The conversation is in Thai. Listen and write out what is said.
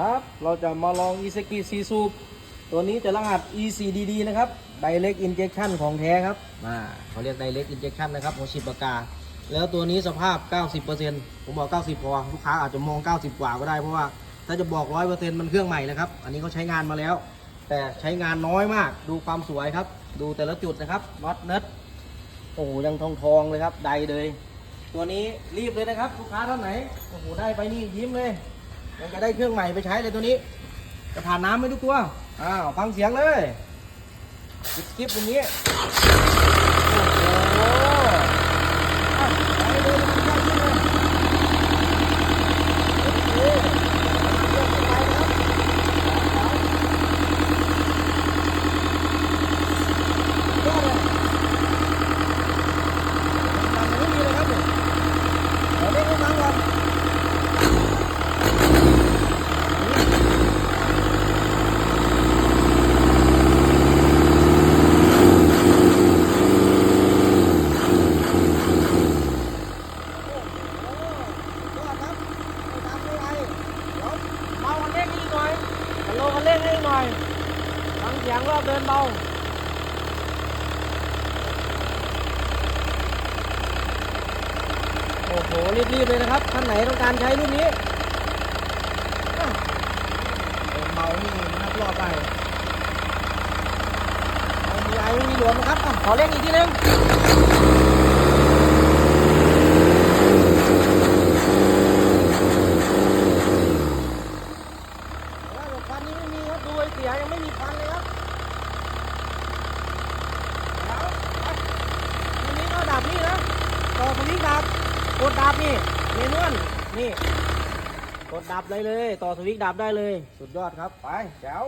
ครับ เราจะมาลอง e s k i ซีซูปตัวนี้จะรหัส ECDD นะครับ Direct Injection ของแท้ครับอ่าเขาเรียก Direct Injection นะครับของชิปปากา แล้วตัวนี้สภาพ 90%ผมบอก 90 พอ ลูกค้าอาจจะมอง 90 กว่าก็ได้เพราะว่า ถ้าจะบอก 100%มันเครื่องใหม่นะครับ อันนี้เขาใช้งานมาแล้ว แต่ใช้งานน้อยมาก ดูความสวยครับ ดูแต่ละจุดนะครับน็อตเนิร์ดโอ้ยังทองทองเลยครับ ใดเลย ตัวนี้รีบเลยนะครับ ลูกค้าท่านไหน โอ้โห ได้ไปนี่ยิ้มเลย ยังจะได้เครื่องใหม่ไปใช้เลยตัวนี้ จะผ่านน้ำไหมทุกตัว อ้าว ฟังเสียงเลย กิบกิบอย่างนี้ โอ้โหอะไปเลยลูกค้าขึ้นเลยโอเคเยี่ยมไปนะครับยอดเลยทำอย่างนี้เลยครับเนี่ยเดี๋ยวเล่นให้ฟังก่อน ยอดครับไม่ทำไม่ไรเดี๋ยวเบาคันเร่งให้อีกหน่อยคันโลคั นเร่งให้อีกหน่อยฟังเสียงรอบเดินเบาโอ้โหรีบๆเลยนะครับท่านไหนต้องการใช้รุ่นนี้เดินเบานี่นับรอบไปมีไอไม่มีหลวมนะครับอขอเร่งอีกทีนึง แล้วเดี๋ยวควันนี้ไม่มีครับดูไอ้เสียยังไม่มีควันเลยครับแล้วไปทีนี้ก็ดับนี่นะต่อสวิตช์ดับ กดดับนี่เมนวลนี่ กดดับเลยเลย ต่อสวิตช์ดับได้เลย สุดยอดครับ ไปแจ๋ว